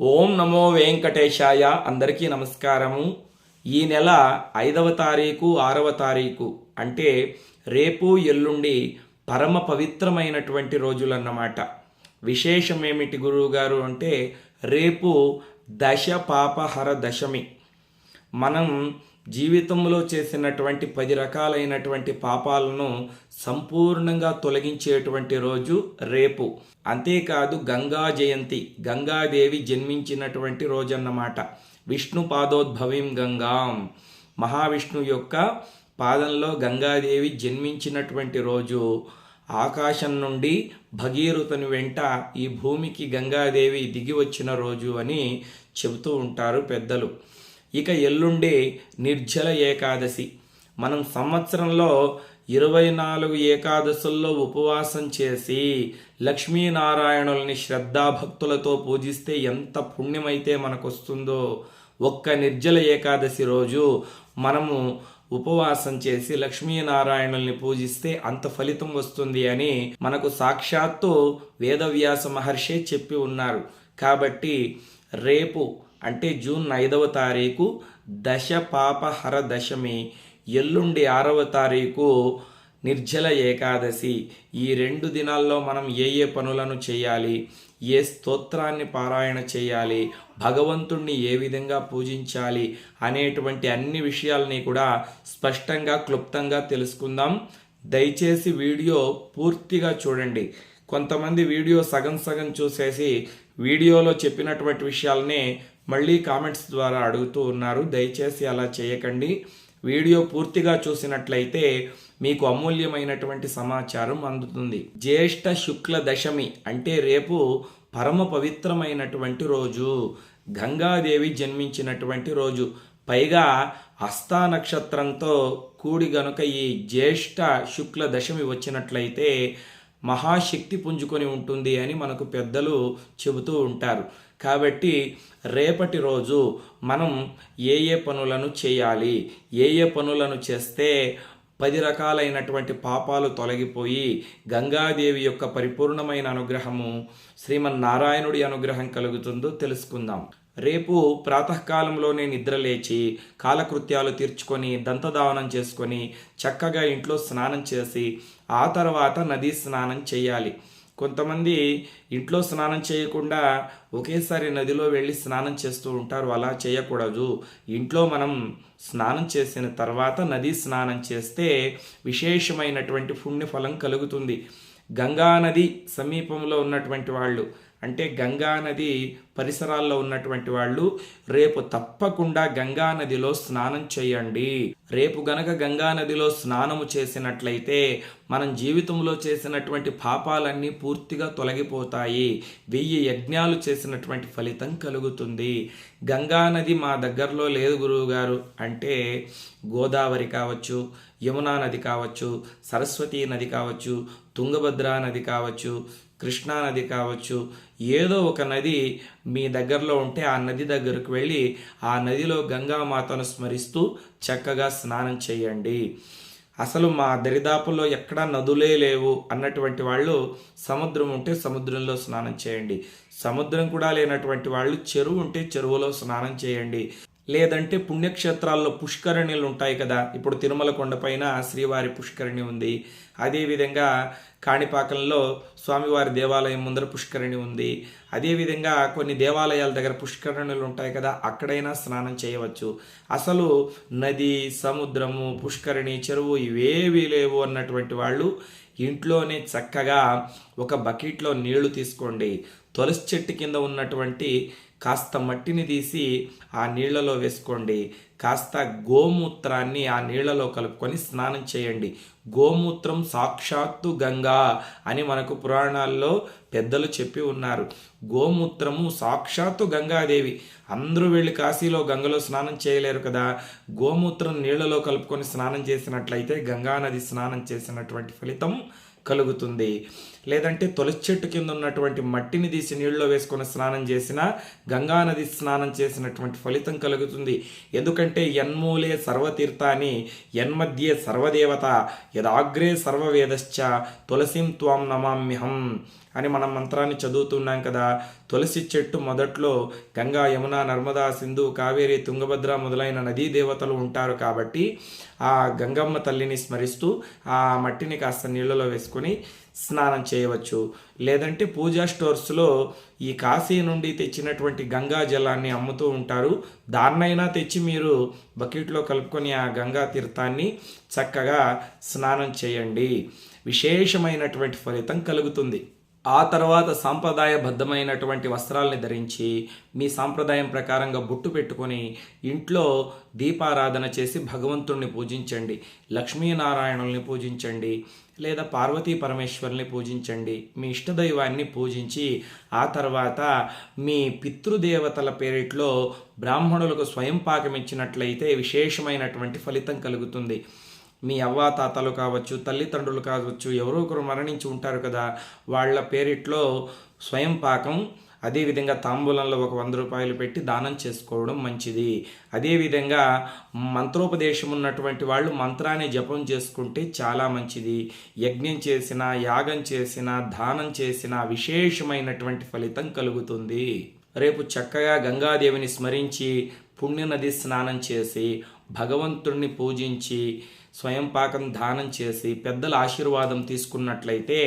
ఓం నమో వెంకటేశాయ. అందరికీ నమస్కారము. ఈ నెల ఐదవ తారీఖు ఆరవ తారీఖు అంటే రేపు ఎల్లుండి పరమ పవిత్రమైనటువంటి రోజులన్నమాట. విశేషం ఏమిటి గురువు గారు అంటే రేపు దశ పాపహర దశమి. మనం జీవితంలో చేసినటువంటి పది రకాలైనటువంటి పాపాలను సంపూర్ణంగా తొలగించేటువంటి రోజు రేపు. అంతేకాదు గంగా జయంతి. గంగాదేవి జన్మించినటువంటి రోజు అన్నమాట విష్ణు పాదోద్భవీం గంగాం. మహావిష్ణు యొక్క పాదంలో గంగాదేవి జన్మించినటువంటి రోజు ఆకాశం నుండి భగీరథుని వెంట ఈ భూమికి గంగాదేవి దిగి వచ్చిన రోజు అని చెబుతూ ఉంటారు పెద్దలు. ఇక ఎల్లుండి నిర్జల ఏకాదశి. మనం సంవత్సరంలో ఇరవై నాలుగు ఏకాదశుల్లో ఉపవాసం చేసి లక్ష్మీనారాయణుల్ని శ్రద్ధాభక్తులతో పూజిస్తే ఎంత పుణ్యమైతే మనకు వస్తుందో ఒక్క నిర్జల ఏకాదశి రోజు మనము ఉపవాసం చేసి లక్ష్మీనారాయణుల్ని పూజిస్తే అంత ఫలితం వస్తుంది అని మనకు సాక్షాత్తు వేదవ్యాస మహర్షి చెప్పి ఉన్నారు. కాబట్టి రేపు అంటే జూన్ ఐదవ తారీఖు దశ పాపహర దశమి ఎల్లుండి ఆరవ తారీఖు నిర్జల ఏకాదశి. ఈ రెండు దినాల్లో మనం ఏ ఏ పనులను చేయాలి ఏ స్తోత్రాన్ని పారాయణ చేయాలి భగవంతుణ్ణి ఏ విధంగా పూజించాలి అనేటువంటి అన్ని విషయాల్ని కూడా స్పష్టంగా క్లుప్తంగా తెలుసుకుందాం. దయచేసి వీడియో పూర్తిగా చూడండి. కొంతమంది వీడియో సగం సగం చూసేసి వీడియోలో చెప్పినటువంటి విషయాల్ని మళ్ళీ కామెంట్స్ ద్వారా అడుగుతూ ఉన్నారు. దయచేసి అలా చేయకండి. వీడియో పూర్తిగా చూసినట్లయితే మీకు అమూల్యమైనటువంటి సమాచారం అందుతుంది. జ్యేష్ఠ శుక్ల దశమి అంటే రేపు పరమ పవిత్రమైనటువంటి రోజు. గంగాదేవి జన్మించినటువంటి రోజు. పైగా హస్తా నక్షత్రంతో కూడి గనుక ఈ జ్యేష్ఠ శుక్ల దశమి వచ్చినట్లయితే మహాశక్తి పుంజుకొని ఉంటుంది అని మనకు పెద్దలు చెబుతూ ఉంటారు. కాబట్టి రేపటి రోజు మనం ఏ ఏ పనులను చేయాలి? ఏ ఏ పనులను చేస్తే పది రకాలైనటువంటి పాపాలు తొలగిపోయి గంగాదేవి యొక్క పరిపూర్ణమైన అనుగ్రహము శ్రీమన్నారాయణుడి అనుగ్రహం కలుగుతుందో తెలుసుకుందాం. రేపు ప్రాతకాలంలోనే నిద్రలేచి కాలకృత్యాలు తీర్చుకొని దంతదావనం చేసుకొని చక్కగా ఇంట్లో స్నానం చేసి ఆ తర్వాత నదీ స్నానం చేయాలి. కొంతమంది ఇంట్లో స్నానం చేయకుండా ఒకేసారి నదిలో వెళ్ళి స్నానం చేస్తూ ఉంటారు. అలా చేయకూడదు. ఇంట్లో మనం స్నానం చేసిన తర్వాత నదీ స్నానం చేస్తే విశేషమైనటువంటి పుణ్యఫలం కలుగుతుంది. గంగా నది సమీపంలో ఉన్నటువంటి వాళ్ళు అంటే గంగా నది పరిసరాల్లో ఉన్నటువంటి వాళ్ళు రేపు తప్పకుండా గంగా నదిలో స్నానం చేయండి. రేపు గనక గంగా నదిలో స్నానము చేసినట్లయితే మనం జీవితంలో చేసినటువంటి పాపాలన్నీ పూర్తిగా తొలగిపోతాయి. వెయ్యి యజ్ఞాలు చేసినటువంటి ఫలితం కలుగుతుంది. గంగా నది మా దగ్గరలో లేదు గురువు గారు అంటే గోదావరి కావచ్చు యమునా నది కావచ్చు సరస్వతీ నది కావచ్చు తుంగభద్రా నది కావచ్చు కృష్ణా నది కావచ్చు ఏదో ఒక నది మీ దగ్గరలో ఉంటే ఆ నది దగ్గరకు వెళ్ళి ఆ నదిలో గంగామాతను స్మరిస్తూ చక్కగా స్నానం చేయండి. అసలు మా దరిదాపుల్లో ఎక్కడా నదులే లేవు అన్నటువంటి వాళ్ళు సముద్రం ఉంటే సముద్రంలో స్నానం చేయండి. సముద్రం కూడా లేనటువంటి వాళ్ళు చెరువు ఉంటే చెరువులో స్నానం చేయండి. లేదంటే పుణ్యక్షేత్రాల్లో పుష్కరిణీలు ఉంటాయి కదా. ఇప్పుడు తిరుమల కొండపైన శ్రీవారి పుష్కరిణి ఉంది. అదేవిధంగా కాణిపాకంలో స్వామివారి దేవాలయం ముందర పుష్కరిణి ఉంది. అదేవిధంగా కొన్ని దేవాలయాల దగ్గర పుష్కరిణులు ఉంటాయి కదా. అక్కడైనా స్నానం చేయవచ్చు. అసలు నది సముద్రము పుష్కరిణి చెరువు ఇవేవి లేవు అన్నటువంటి వాళ్ళు ఇంట్లోనే చక్కగా ఒక బకెట్లో నీళ్ళు తీసుకోండి. తులసి చెట్టు కింద ఉన్నటువంటి కాస్త మట్టిని తీసి ఆ నీళ్ళలో వేసుకోండి. కాస్త గోమూత్రాన్ని ఆ నీళ్ళలో కలుపుకొని స్నానం చేయండి. గోమూత్రం సాక్షాత్తు గంగా అని మనకు పురాణాల్లో పెద్దలు చెప్పి ఉన్నారు. గోమూత్రము సాక్షాత్తు గంగాదేవి. అందరూ వెళ్ళి కాశీలో గంగలో స్నానం చేయలేరు కదా. గోమూత్రం నీళ్ళలో కలుపుకొని స్నానం చేసినట్లయితే గంగానది స్నానం చేసినటువంటి ఫలితం కలుగుతుంది. లేదంటే తులసి చెట్టు కింద ఉన్నటువంటి మట్టిని తీసి నీళ్ళలో వేసుకొని స్నానం చేసినా గంగా నది స్నానం చేసినటువంటి ఫలితం కలుగుతుంది. ఎందుకంటే యన్మూలే సర్వతీర్థాన్ని యన్మధ్యే సర్వదేవత యదాగ్రే సర్వవేదశ్చ తులసిం త్వాం నమామ్యహం అని మనం మంత్రాన్ని చదువుతున్నాం కదా. తులసి చెట్టు మొదట్లో గంగా యమున నర్మదా సింధు కావేరి తుంగభద్ర మొదలైన నదీ దేవతలు ఉంటారు కాబట్టి ఆ గంగమ్మ తల్లిని స్మరిస్తూ ఆ మట్టిని కాస్త నీళ్ళలో వేసుకొని స్నానం చేయవచ్చు. లేదంటే పూజా స్టోర్స్లో ఈ కాశీ నుండి తెచ్చినటువంటి గంగా జలాన్ని అమ్ముతూ ఉంటారు. దాన్నైనా తెచ్చి మీరు బకెట్లో కలుపుకొని ఆ గంగా తీర్థాన్ని చక్కగా స్నానం చేయండి. విశేషమైనటువంటి ఫలితం కలుగుతుంది. ఆ తర్వాత సాంప్రదాయబద్ధమైనటువంటి వస్త్రాల్ని ధరించి మీ సాంప్రదాయం ప్రకారంగా బొట్టు పెట్టుకొని ఇంట్లో దీపారాధన చేసి భగవంతుణ్ణి పూజించండి. లక్ష్మీనారాయణుల్ని పూజించండి. లేదా పార్వతీ పరమేశ్వరుని పూజించండి. మీ ఇష్టదైవాన్ని పూజించి ఆ తర్వాత మీ పితృదేవతల పేరిట్లో బ్రాహ్మణులకు స్వయం పాకం ఇచ్చినట్లయితే విశేషమైనటువంటి ఫలితం కలుగుతుంది. మీ అవ్వ తాతలు కావచ్చు తల్లిదండ్రులు కావచ్చు ఎవరో ఒకరు మరణించి ఉంటారు కదా వాళ్ళ పేరిట్లో స్వయం పాకం అదేవిధంగా తాంబూలంలో ఒక వంద రూపాయలు పెట్టి దానం చేసుకోవడం మంచిది. అదేవిధంగా మంత్రోపదేశం ఉన్నటువంటి వాళ్ళు మంత్రాన్ని జపం చేసుకుంటే చాలా మంచిది. యజ్ఞం చేసిన యాగం చేసిన దానం చేసిన విశేషమైనటువంటి ఫలితం కలుగుతుంది. రేపు చక్కగా గంగాదేవిని స్మరించి పుణ్యనది స్నానం చేసి భగవంతుణ్ణి పూజించి స్వయం పాకం దానం చేసి పెద్దల ఆశీర్వాదం తీసుకున్నట్లయితే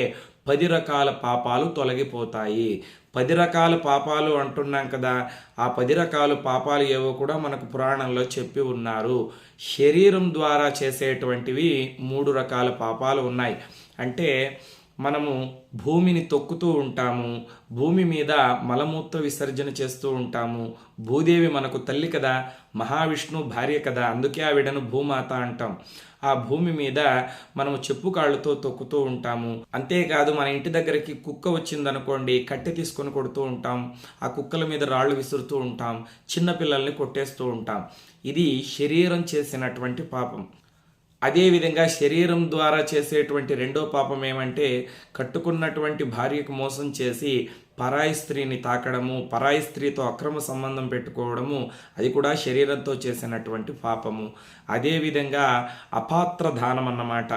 పది రకాల పాపాలు తొలగిపోతాయి. పది రకాల పాపాలు అంటున్నాం కదా ఆ పది రకాల పాపాలు ఏవో కూడా మనకు పురాణంలో చెప్పి ఉన్నారు. శరీరం ద్వారా చేసేటువంటివి మూడు రకాల పాపాలు ఉన్నాయి. అంటే మనము భూమిని తొక్కుతూ ఉంటాము భూమి మీద మలమూత్ర విసర్జన చేస్తూ ఉంటాము. భూదేవి మనకు తల్లి కదా మహావిష్ణు భార్య కదా అందుకే ఆవిడను భూమాత అంటాం. ఆ భూమి మీద మనము చెప్పు కాళ్ళతో తొక్కుతూ ఉంటాము. అంతేకాదు మన ఇంటి దగ్గరికి కుక్క వచ్చిందనుకోండి కట్టె తీసుకొని కొడుతూ ఉంటాం. ఆ కుక్కల మీద రాళ్ళు విసురుతూ ఉంటాం. చిన్నపిల్లల్ని కొట్టేస్తూ ఉంటాం. ఇది శరీరం చేసినటువంటి పాపం. అదేవిధంగా శరీరం ద్వారా చేసేటువంటి రెండో పాపం ఏమంటే కట్టుకున్నటువంటి భార్యకు మోసం చేసి పరాయి స్త్రీని తాకడము పరాయి స్త్రీతో అక్రమ సంబంధం పెట్టుకోవడము అది కూడా శరీరంతో చేసినటువంటి పాపము. అదేవిధంగా అపాత్ర దానం అన్నమాట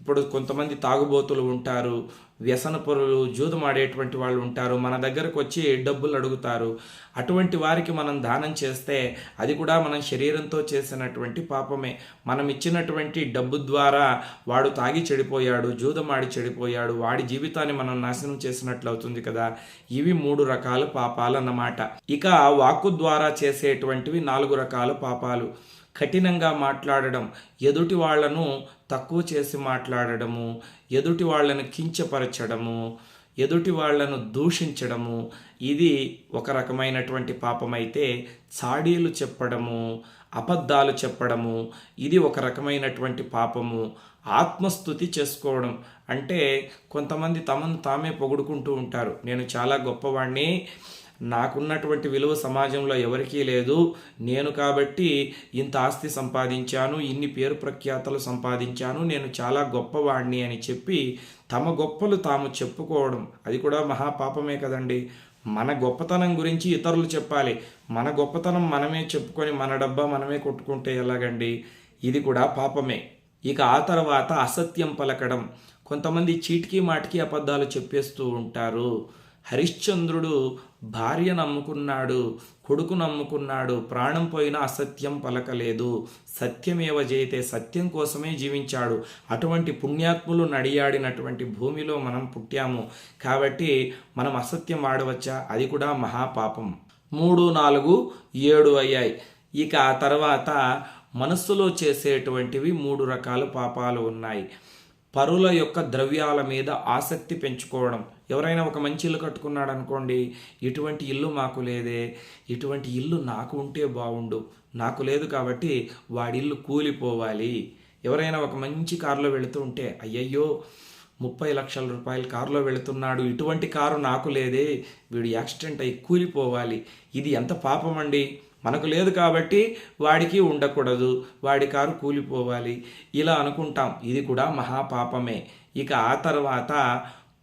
ఇప్పుడు కొంతమంది తాగుబోతులు ఉంటారు వ్యసన పొరలు జూదమాడేటువంటి వాళ్ళు ఉంటారు. మన దగ్గరకు వచ్చి డబ్బులు అడుగుతారు. అటువంటి వారికి మనం దానం చేస్తే అది కూడా మనం శరీరంతో చేసినటువంటి పాపమే. మనం ఇచ్చినటువంటి డబ్బు ద్వారా వాడు తాగి చెడిపోయాడు జూదమాడి చెడిపోయాడు వాడి జీవితాన్ని మనం నాశనం చేసినట్లు అవుతుంది కదా. ఇవి మూడు రకాల పాపాలు అన్నమాట. ఇక వాక్కు ద్వారా చేసేటువంటివి నాలుగు రకాల పాపాలు. కఠినంగా మాట్లాడడం ఎదుటి వాళ్ళను తక్కువ చేసి మాట్లాడడము ఎదుటి వాళ్ళను కించపరచడము ఎదుటి వాళ్ళను దూషించడము ఇది ఒక రకమైనటువంటి పాపమైతే చాడీలు చెప్పడము అబద్ధాలు చెప్పడము ఇది ఒక రకమైనటువంటి పాపము ఆత్మస్థుతి చేసుకోవడం. అంటే కొంతమంది తమను తామే పొగుడుకుంటూ ఉంటారు. నేను చాలా గొప్పవాణ్ణి నాకున్నటువంటి విలువ సమాజంలో ఎవరికీ లేదు. నేను కాబట్టి ఇంత ఆస్తి సంపాదించాను ఇన్ని పేరు ప్రఖ్యాతలు సంపాదించాను నేను చాలా గొప్పవాణ్ణి అని చెప్పి తమ గొప్పలు తాము చెప్పుకోవడం అది కూడా మహాపాపమే కదండి. మన గొప్పతనం గురించి ఇతరులు చెప్పాలి. మన గొప్పతనం మనమే చెప్పుకొని మన డబ్బా మనమే కొట్టుకుంటే ఎలాగండి? ఇది కూడా పాపమే. ఇక ఆ తర్వాత అసత్యం పలకడం. కొంతమంది చీటికి మాటికి అబద్ధాలు చెప్పేస్తూ ఉంటారు. హరిశ్చంద్రుడు భార్య నమ్ముకున్నాడు కొడుకు నమ్ముకున్నాడు ప్రాణం పోయిన అసత్యం పలకలేదు. సత్యమేవ జయితే సత్యం కోసమే జీవించాడు. అటువంటి పుణ్యాత్ములు నడియాడినటువంటి భూమిలో మనం పుట్టాము. కాబట్టి మనం అసత్యం ఆడవచ్చా అది కూడా మహాపాపం. మూడు నాలుగు ఏడు అయ్యాయి. ఇక ఆ తర్వాత మనస్సులో చేసేటువంటివి మూడు రకాల పాపాలు ఉన్నాయి. పరుల యొక్క ద్రవ్యాల మీద ఆసక్తి పెంచుకోవడం. ఎవరైనా ఒక మంచి ఇల్లు కట్టుకున్నాడు అనుకోండి ఇటువంటి ఇల్లు మాకు లేదే ఇటువంటి ఇల్లు నాకు ఉంటే బాగుండు నాకు లేదు కాబట్టి వాడి ఇల్లు కూలిపోవాలి. ఎవరైనా ఒక మంచి కారులో వెళుతూ ఉంటే అయ్యయ్యో ముప్పై లక్షల రూపాయల కారులో వెళుతున్నాడు ఇటువంటి కారు నాకు లేదే వీడు యాక్సిడెంట్ అయి కూలిపోవాలి ఇది ఎంత పాపం అండి మనకు లేదు కాబట్టి వాడికి ఉండకూడదు వాడి కారు కూలిపోవాలి. ఇలా అనుకుంటాం ఇది కూడా మహాపాపమే. ఇక ఆ తర్వాత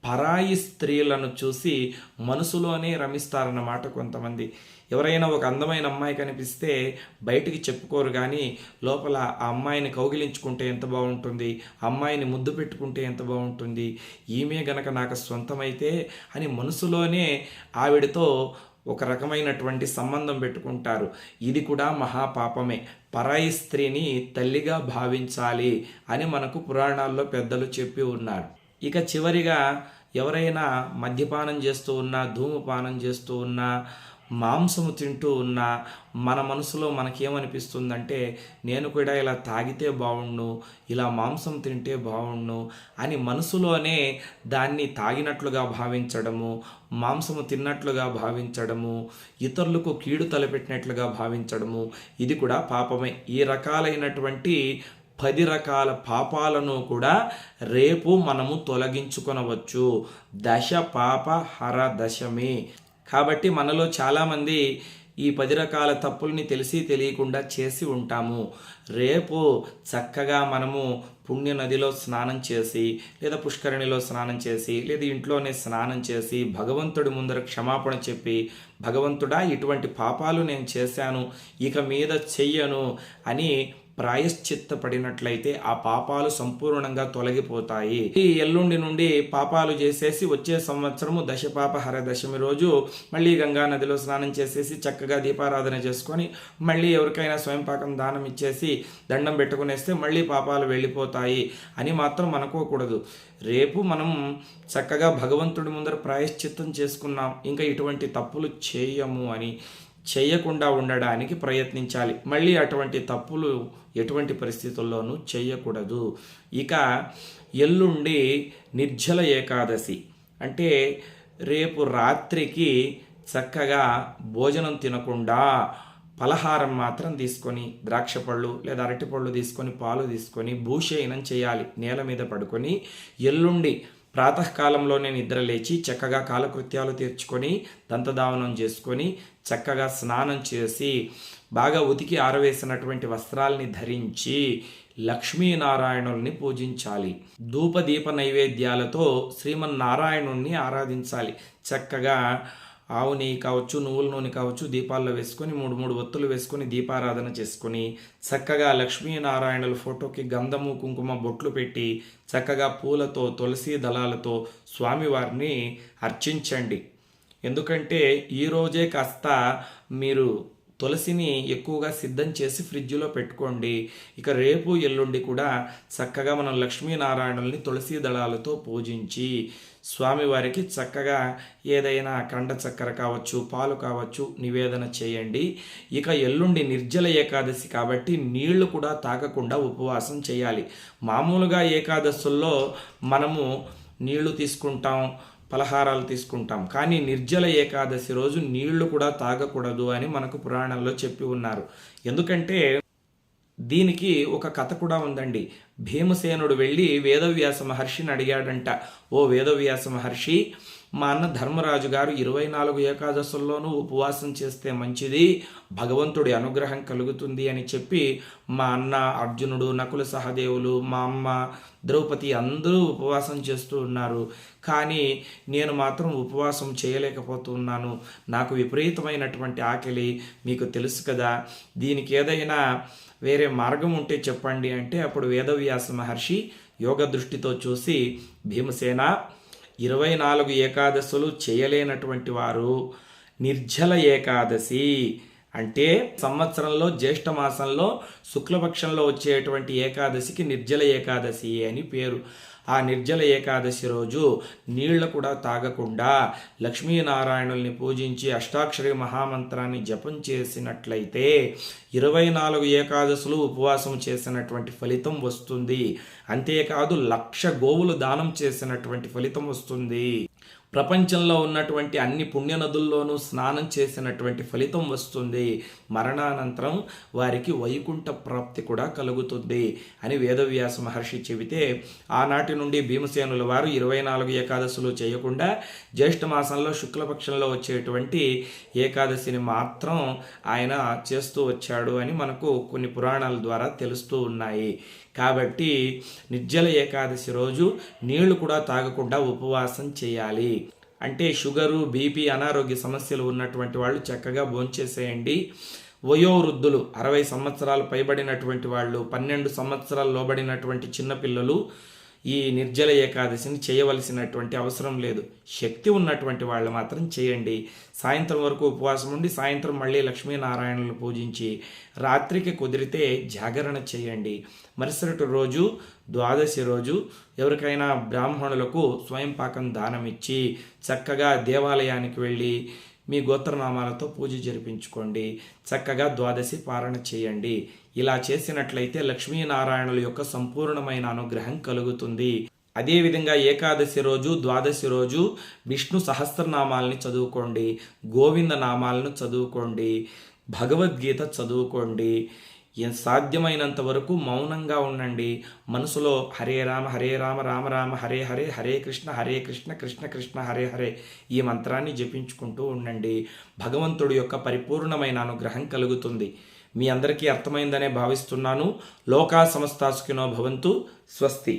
పరాయి స్త్రీలను చూసి మనసులోనే రమిస్తారన్నమాట కొంతమంది. ఎవరైనా ఒక అందమైన అమ్మాయి కనిపిస్తే బయటికి చెప్పుకోరు కానీ లోపల ఆ అమ్మాయిని కౌగిలించుకుంటే ఎంత బాగుంటుంది అమ్మాయిని ముద్దు పెట్టుకుంటే ఎంత బాగుంటుంది ఈమె గనక నాకు సొంతమైతే అని మనసులోనే ఆవిడతో ఒక రకమైనటువంటి సంబంధం పెట్టుకుంటారు. ఇది కూడా మహాపాపమే. పరాయి స్త్రీని తల్లిగా భావించాలి అని మనకు పురాణాల్లో పెద్దలు చెప్పి ఉన్నారు. ఇక చివరిగా ఎవరైనా మద్యపానం చేస్తూ ఉన్నా ధూమపానం చేస్తూ ఉన్నా మాంసము తింటూ ఉన్నా మన మనసులో మనకేమనిపిస్తుందంటే నేను కూడా ఇలా తాగితే బాగుండు ఇలా మాంసం తింటే బాగుండు అని మనసులోనే దాన్ని తాగినట్లుగా భావించడము మాంసము తిన్నట్లుగా భావించడము ఇతరులకు కీడు తలపెట్టినట్లుగా భావించడము ఇది కూడా పాపమే. ఈ రకాలైనటువంటి పది రకాల పాపాలను కూడా రేపు మనము తొలగించుకొనవచ్చు. దశ పాప హర దశమి. కాబట్టి మనలో చాలామంది ఈ పది రకాల తప్పుల్ని తెలిసి తెలియకుండా చేసి ఉంటాము. రేపు చక్కగా మనము పుణ్య నదిలో స్నానం చేసి లేదా పుష్కరిణిలో స్నానం చేసి లేదా ఇంట్లోనే స్నానం చేసి భగవంతుడి ముందర క్షమాపణ చెప్పి భగవంతుడా ఇటువంటి పాపాలు నేను చేశాను ఇక మీద చెయ్యను అని ప్రాయశ్చిత్తపడినట్లయితే ఆ పాపాలు సంపూర్ణంగా తొలగిపోతాయి. ఈ ఎల్లుండి నుండి పాపాలు చేసేసి వచ్చే సంవత్సరము దశపాప హరదశమి రోజు మళ్ళీ గంగా నదిలో స్నానం చేసేసి చక్కగా దీపారాధన చేసుకొని మళ్ళీ ఎవరికైనా స్వయంపాకం దానం ఇచ్చేసి దండం పెట్టుకునేస్తే మళ్ళీ పాపాలు వెళ్ళిపోతాయి అని మాత్రం అనుకోకూడదు. రేపు మనం చక్కగా భగవంతుడి ముందర ప్రాయశ్చిత్తం చేసుకున్నాం. ఇంకా ఇటువంటి తప్పులు చేయము అని చేయకుండా ఉండడానికి ప్రయత్నించాలి. మళ్ళీ అటువంటి తప్పులు ఎటువంటి పరిస్థితుల్లోనూ చేయకూడదు. ఇక ఎల్లుండి నిర్జల ఏకాదశి. అంటే రేపు రాత్రికి చక్కగా భోజనం తినకుండా పలహారం మాత్రం తీసుకొని ద్రాక్ష పళ్ళు లేదా అరటిపళ్ళు తీసుకొని పాలు తీసుకొని భూషయనం చేయాలి. నేల మీద పడుకొని ఎల్లుండి ప్రాతకాలంలోనే నిద్ర లేచి చక్కగా కాలకృత్యాలు తీర్చుకొని దంతదావనం చేసుకొని చక్కగా స్నానం చేసి బాగా ఉతికి ఆరవేసినటువంటి వస్త్రాల్ని ధరించి లక్ష్మీనారాయణుల్ని పూజించాలి. ధూపదీప నైవేద్యాలతో శ్రీమన్నారాయణుణ్ణి ఆరాధించాలి. చక్కగా ఆవు నెయ్యి కావచ్చు నువ్వుల నూనె కావచ్చు దీపాల్లో వేసుకొని మూడు మూడు ఒత్తులు వేసుకొని దీపారాధన చేసుకొని చక్కగా లక్ష్మీనారాయణుల ఫోటోకి గంధము కుంకుమ బొట్లు పెట్టి చక్కగా పూలతో తులసి దళాలతో స్వామివారిని అర్చించండి. ఎందుకంటే ఈరోజే కాస్త మీరు తులసిని ఎక్కువగా సిద్ధం చేసి ఫ్రిడ్జ్లో పెట్టుకోండి. ఇక రేపు ఎల్లుండి కూడా చక్కగా మనం లక్ష్మీనారాయణుల్ని తులసి దళాలతో పూజించి స్వామివారికి చక్కగా ఏదైనా కండ చక్కెర కావచ్చు పాలు కావచ్చు నివేదన చేయండి. ఇక ఎల్లుండి నిర్జల ఏకాదశి కాబట్టి నీళ్ళు కూడా తాగకుండా ఉపవాసం చేయాలి. మామూలుగా ఏకాదశుల్లో మనము నీళ్ళు తీసుకుంటాం పలహారాలు తీసుకుంటాం. కానీ నిర్జల ఏకాదశి రోజు నీళ్ళు కూడా తాగకూడదు అని మనకు పురాణంలో చెప్పి ఉన్నారు. ఎందుకంటే దీనికి ఒక కథ కూడా ఉందండి. భీమసేనుడు వెళ్ళి వేదవ్యాస మహర్షిని అడిగాడంట. ఓ వేదవ్యాస మహర్షి మా అన్న ధర్మరాజు గారు ఇరవై నాలుగు ఏకాదశుల్లోనూ ఉపవాసం చేస్తే మంచిది భగవంతుడి అనుగ్రహం కలుగుతుంది అని చెప్పి మా అన్న అర్జునుడు నకుల సహదేవులు మా అమ్మ ద్రౌపది అందరూ ఉపవాసం చేస్తూ ఉన్నారు. కానీ నేను మాత్రం ఉపవాసం చేయలేకపోతున్నాను. నాకు విపరీతమైనటువంటి ఆకలి మీకు తెలుసు కదా. దీనికి ఏదైనా వేరే మార్గం ఉంటే చెప్పండి అంటే అప్పుడు వేదవ్యాస మహర్షి యోగ దృష్టితో చూసి భీమసేన ఇరవై నాలుగు ఏకాదశులు చేయలేనటువంటి వారు నిర్జల ఏకాదశి. అంటే సంవత్సరంలో జ్యేష్ఠ మాసంలో శుక్లపక్షంలో వచ్చేటువంటి ఏకాదశికి నిర్జల ఏకాదశి అని పేరు. ఆ నిర్జల ఏకాదశి రోజు నీళ్ళు కూడా తాగకుండా లక్ష్మీనారాయణుల్ని పూజించి అష్టాక్షరి మహామంత్రాన్ని జపం చేసినట్లయితే ఇరవై నాలుగు ఏకాదశులు ఉపవాసం చేసినటువంటి ఫలితం వస్తుంది. అంతేకాదు లక్ష గోవులు దానం చేసినటువంటి ఫలితం వస్తుంది. ప్రపంచంలో ఉన్నటువంటి అన్ని పుణ్యనదుల్లోనూ స్నానం చేసినటువంటి ఫలితం వస్తుంది. మరణానంతరం వారికి వైకుంఠ ప్రాప్తి కూడా కలుగుతుంది అని వేదవ్యాస మహర్షి చెబితే ఆనాటి నుండి భీమసేనుల వారు ఇరవై నాలుగు ఏకాదశులు చేయకుండా జ్యేష్ఠమాసంలో శుక్లపక్షంలో వచ్చేటువంటి ఏకాదశిని మాత్రం ఆయన చేస్తూ వచ్చాడు అని మనకు కొన్ని పురాణాల ద్వారా తెలుస్తూ ఉన్నాయి. కాబట్టి నిర్జల ఏకాదశి రోజు నీళ్ళు కూడా తాగకుండా ఉపవాసం చేయాలి. అంటే షుగరు బీపీ అనారోగ్య సమస్యలు ఉన్నటువంటి వాళ్ళు చక్కగా భోంచేసేయండి. వయోవృద్ధులు అరవై సంవత్సరాలు పైబడినటువంటి వాళ్ళు పన్నెండు సంవత్సరాలు లోబడినటువంటి చిన్నపిల్లలు ఈ నిర్జల ఏకాదశిని చేయవలసినటువంటి అవసరం లేదు. శక్తి ఉన్నటువంటి వాళ్ళు మాత్రం చేయండి. సాయంత్రం వరకు ఉపవాసం ఉండి సాయంత్రం మళ్ళీ లక్ష్మీనారాయణులు పూజించి రాత్రికి కుదిరితే జాగరణ చేయండి. మరుసటి రోజు ద్వాదశి రోజు ఎవరికైనా బ్రాహ్మణులకు స్వయం పాకం దానం ఇచ్చి చక్కగా దేవాలయానికి వెళ్ళి మీ గోత్రనామాలతో పూజ జరిపించుకోండి. చక్కగా ద్వాదశి పారణ చేయండి. ఇలా చేసినట్లయితే లక్ష్మీనారాయణుల యొక్క సంపూర్ణమైన అనుగ్రహం కలుగుతుంది. అదేవిధంగా ఏకాదశి రోజు ద్వాదశి రోజు విష్ణు సహస్రనామాలని చదువుకోండి గోవింద నామాలను చదువుకోండి భగవద్గీత చదువుకోండి. సాధ్యమైనంత వరకు మౌనంగా ఉండండి. మనసులో హరే రామ హరే రామ రామ రామ హరే హరే హరే కృష్ణ హరే కృష్ణ కృష్ణ కృష్ణ హరే హరే ఈ మంత్రాన్ని జపించుకుంటూ ఉండండి. భగవంతుడి యొక్క పరిపూర్ణమైన అనుగ్రహం కలుగుతుంది. మీ అందరికీ అర్థమైందనే భావిస్తున్నాను. లోకా సమస్తాసుకినో భవంతు స్వస్తి.